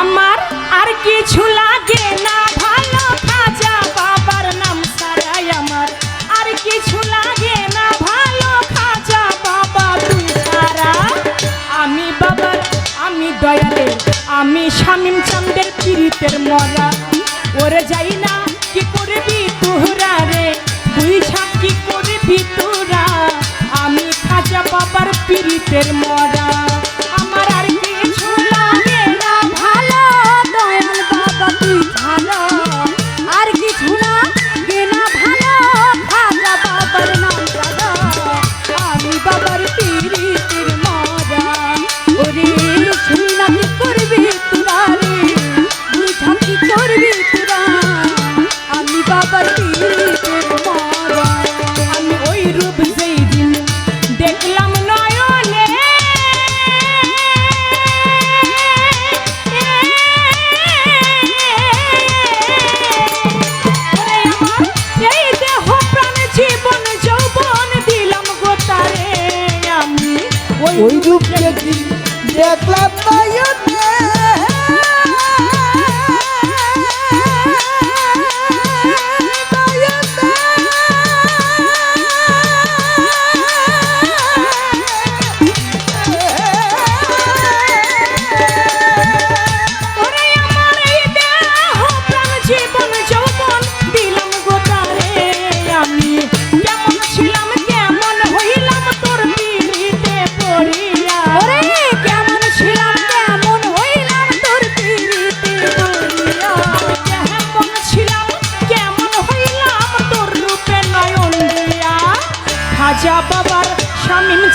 আমার আর কিছু লাগে না, ভালো খাজা বাবার নাম সারাই আমার আর কিছু লাগে না, ভালো খাজা বাবা তুই সারা আমি বাবার, আমি দয়ালে আমি শামিম চান্দের পীড়িতের মরা। ওরে যাই না কি করবি তোহরা রে বুঝা কি করবি তোরা? আমি খাজা বাবার পীড়িতের মরা।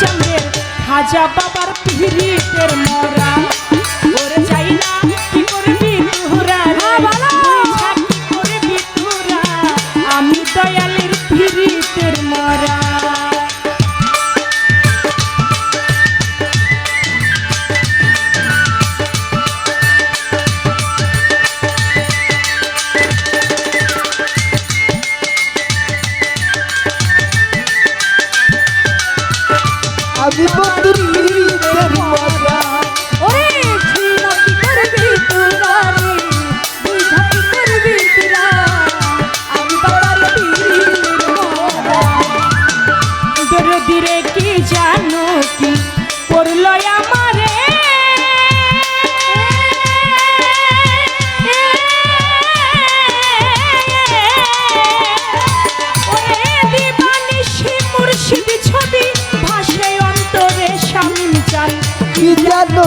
চন্দ্রের হাজা বাবার পিড়িতের মরা।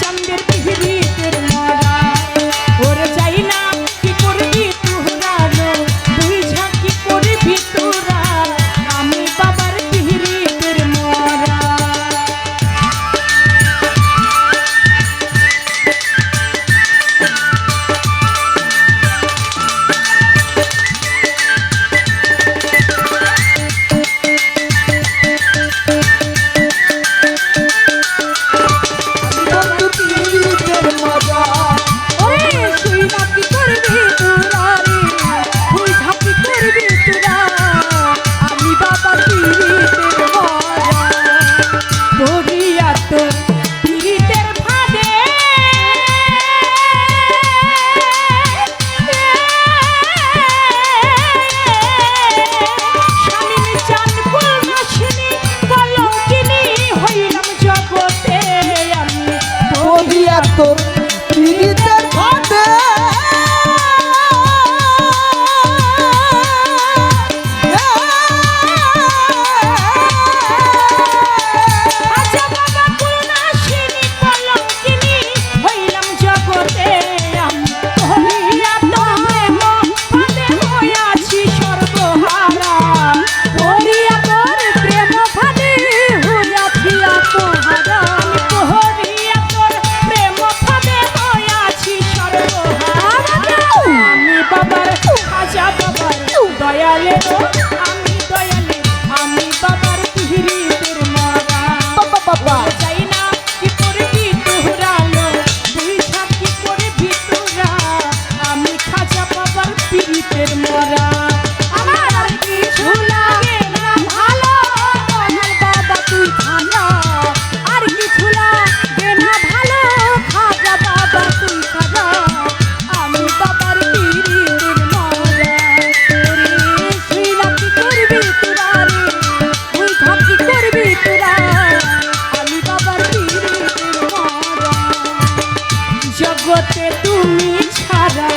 চান্দের Oh. জগতে তুমি ছাড়া